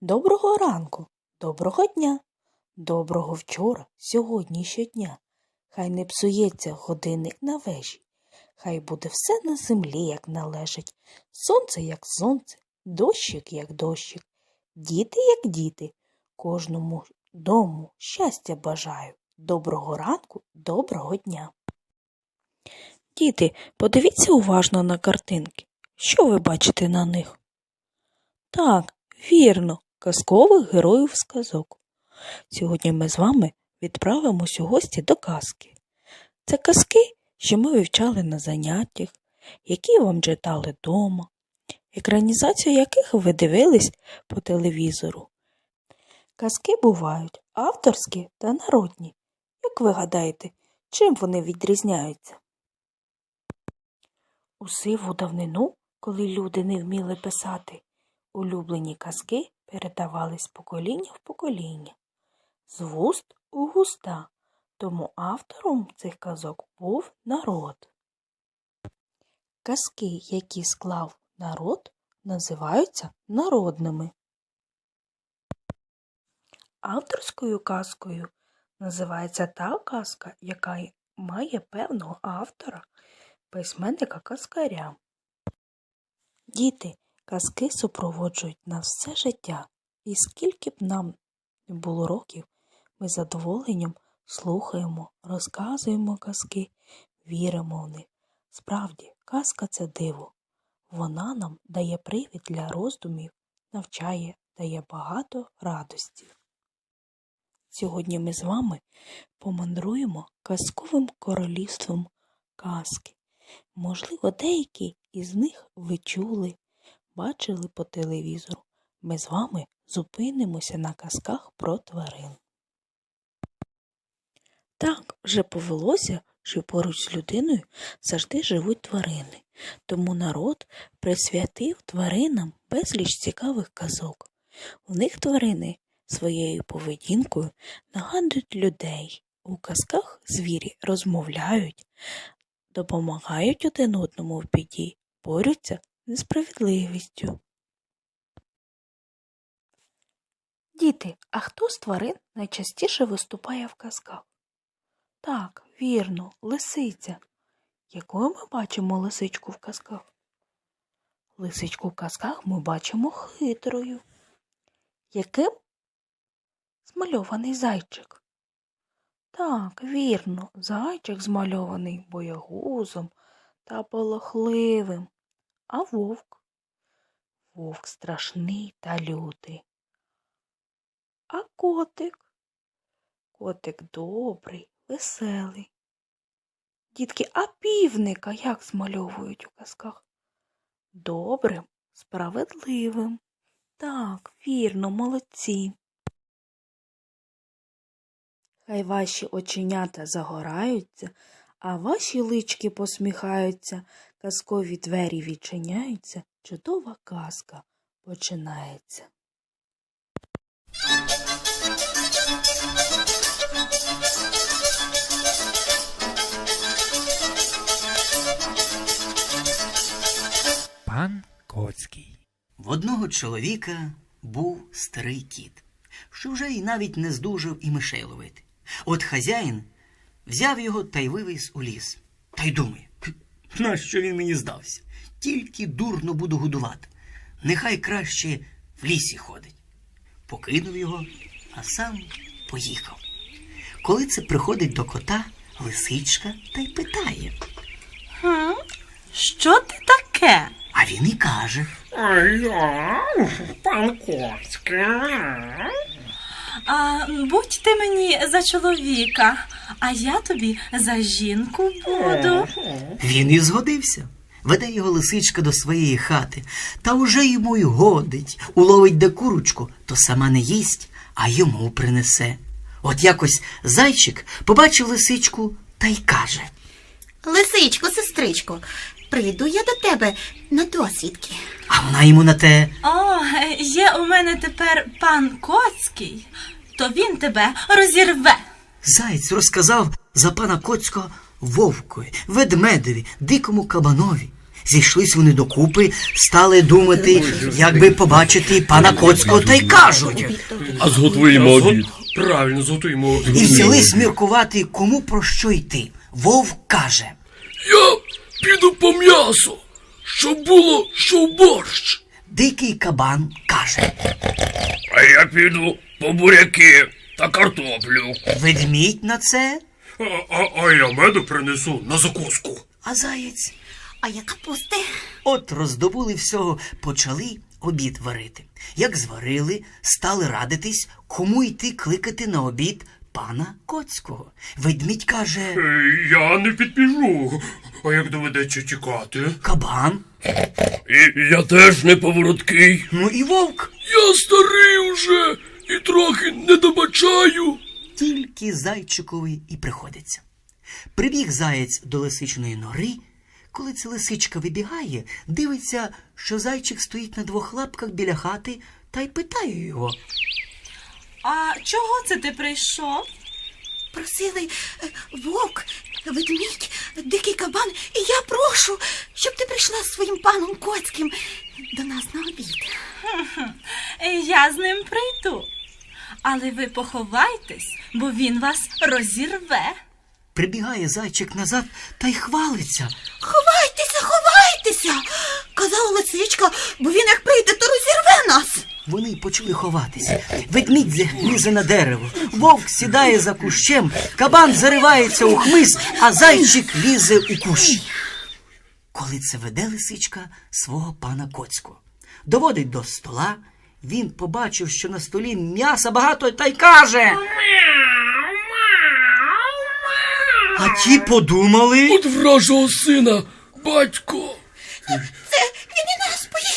Доброго ранку, доброго дня, доброго вчора, сьогодні щодня. Хай не псується годинник на вежі, хай буде все на землі, як належить, сонце, як сонце, дощик, як дощик, діти, як діти, кожному дому щастя бажаю. Доброго ранку, доброго дня. Діти, подивіться уважно на картинки. Що ви бачите на них? Так, вірно, казкових героїв сказок. Сьогодні ми з вами відправимось у гості до казки. Це казки, що ми вивчали на заняттях, які вам читали дома, екранізацію яких ви дивились по телевізору. Казки бувають авторські та народні. Як ви гадаєте, чим вони відрізняються? У сиву давнину, коли люди не вміли писати, улюблені казки передавались покоління в покоління, з вуст у густа, тому автором цих казок був народ. Казки, які склав народ, називаються народними. Авторською казкою називається та казка, яка має певного автора, письменника казкаря. Діти, казки супроводжують нас все життя, і скільки б нам було років, ми задоволенням слухаємо, розказуємо казки, віримо в них. Справді, казка це диво. Вона нам дає привід для роздумів, навчає, дає багато радості. Сьогодні ми з вами помандруємо казковим королівством казки. Можливо, деякі із них ви чули, бачили по телевізору. Ми з вами зупинимося на казках про тварин. Так вже повелося, що поруч з людиною завжди живуть тварини, тому народ присвятив тваринам безліч цікавих казок. У них тварини своєю поведінкою нагадують людей. У казках звірі розмовляють, допомагають один одному в біді, борються несправедливістю. Діти, а хто з тварин найчастіше виступає в казках? Так, вірно, лисиця. Якою ми бачимо лисичку в казках? Лисичку в казках ми бачимо хитрою. Яким змальований зайчик? Так, вірно, зайчик змальований боягузом та полохливим. А вовк? Вовк страшний та лютий. А котик? Котик добрий, веселий. Дітки, а півника як змальовують у казках? Добрим, справедливим. Так, вірно, молодці. Хай ваші оченята загораються, а ваші лички посміхаються, казкові двері відчиняються, чудова казка починається. Пан Коцький. В одного чоловіка був старий кіт, що вже й навіть не здужав і мишей ловити. От хазяїн взяв його та й вивіз у ліс. Та й думає, «Хм, нащо він мені здався? Тільки дурно буду годувати. Нехай краще в лісі ходить. Покинув його, а сам поїхав. Коли це приходить до кота, лисичка та й питає. Що ти таке? А він і каже. А я, пан Коцький. А будь ти мені за чоловіка, а я тобі за жінку буду. Він і згодився. Веде його лисичка до своєї хати, та уже йому й годить, уловить де курочку, то сама не їсть, а йому принесе. От якось зайчик побачив лисичку та й каже. Лисичко, сестричко, прийду я до тебе на досвідки. А вона йому на те. О, є у мене тепер пан Коцький, то він тебе розірве. Заєць розказав за пана Коцького вовкові, ведмедеві, дикому кабанові. Зійшлись вони докупи, стали думати, як би побачити пана Коцького, та й кажуть. А зготуємо обід. Правильно, зготуємо обід. І взялись міркувати, кому про що йти. Вовк каже. Я піду по м'ясо, щоб було що в борщ. Дикий кабан каже. А я піду по буряки та картоплю. Ведмідь на це, А, а, а я меду принесу на закуску. а заєць. А я капусти. От роздобули всього, почали обід варити. Як зварили, стали радитись, кому йти кликати на обід пана Коцького. Ведмідь каже Е, Я не підпіжу. А як доведеться тікати? кабан, І я теж не повороткий. ну і вовк. Я старий уже і трохи не добачаю. Тільки зайчикові і приходиться. Прибіг заєць до лисичної нори. Коли ця лисичка вибігає, дивиться, що зайчик стоїть на двох лапках біля хати та й питає його. А чого це ти прийшов? Просили е, вовк, ведмідь, дикий кабан, і я прошу, щоб ти прийшла з своїм паном Коцьким до нас на обід. Я з ним прийду. Але ви поховайтесь, бо він вас розірве. Прибігає зайчик назад та й хвалиться. Ховайтеся, ховайтеся, казала лисичка, бо він як прийде, то розірве нас. Вони почали ховатися. Ведмідь лізе на дерево, вовк сідає за кущем, кабан заривається у хмиз, а зайчик лізе у кущ. Коли це веде лисичка свого пана Коцького. Доводить до стола, він побачив, що на столі м'яса багато, та й каже. А ті подумали. От вражого сина, батько.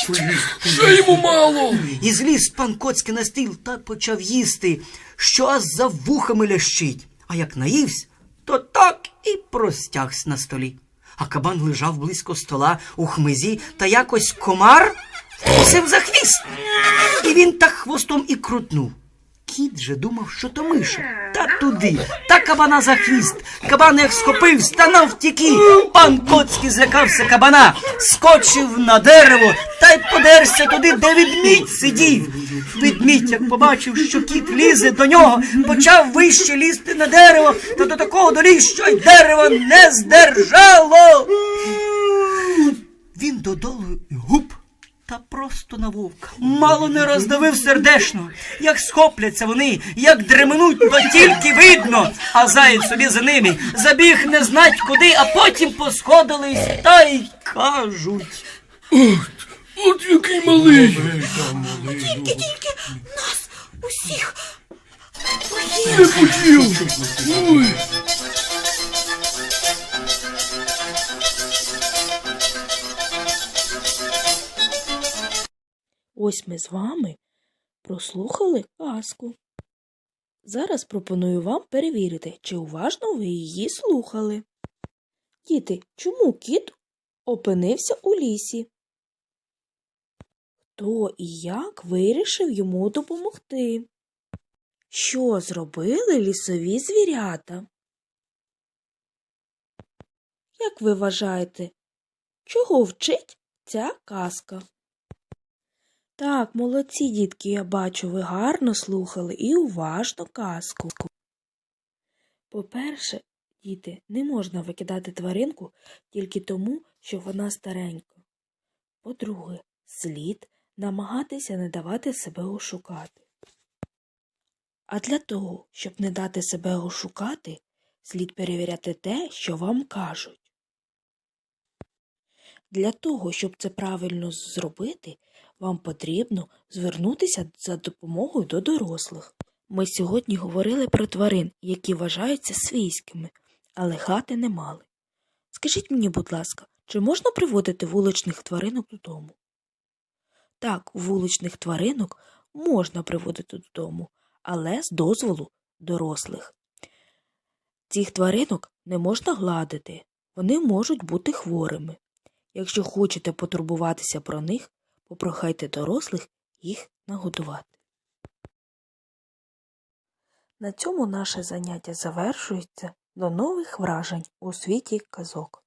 Нас поїсть. Ще йому мало. І зліз пан Коцький на стіл та почав їсти, що аж за вухами лящить. А як наївсь, то так і простягся на столі. А кабан лежав близько стола у хмизі, та якось комар вкусив за хвіст. І він так хвостом і крутнув. Кіт же думав, що то миша. Туди, та кабана за хвіст. Кабан як схопився, та навтіки. Пан Коцький злякався кабана, скочив на дерево та й подерся туди, де відмідь сидів. Відмідь, як побачив, що кіт лізе до нього, почав вище лізти на дерево, та до такого доліз, що й дерево не здержало. Він додолу гуп. Та просто на вовка. Мало не роздавив сердешно. Як схопляться вони, як дременуть, то тільки видно. А заєць собі за ними забіг не знать куди, а потім посходились та й кажуть. От який малий. Тільки, тільки нас усіх Не поїв. Ой. Ось ми з вами прослухали казку. Зараз пропоную вам перевірити, чи уважно ви її слухали. Діти, чому кіт опинився у лісі? Хто і як вирішив йому допомогти? Що зробили лісові звірята? Як ви вважаєте, чого вчить ця казка? Так, молодці, дітки, я бачу, ви гарно слухали і уважно казку. По-перше, діти, не можна викидати тваринку тільки тому, що вона старенька. По-друге, слід намагатися не давати себе ошукати. А для того, щоб не дати себе ошукати, слід перевіряти те, що вам кажуть. Для того, щоб це правильно зробити, вам потрібно звернутися за допомогою до дорослих. Ми сьогодні говорили про тварин, які вважаються свійськими, але хати не мали. Скажіть мені, будь ласка, чи можна приводити вуличних тваринок додому? Так, вуличних тваринок можна приводити додому, але з дозволу дорослих. Цих тваринок не можна гладити, вони можуть бути хворими. Якщо хочете потурбуватися про них, попрохайте дорослих їх нагодувати. На цьому наше заняття завершується. До нових вражень у світі казок.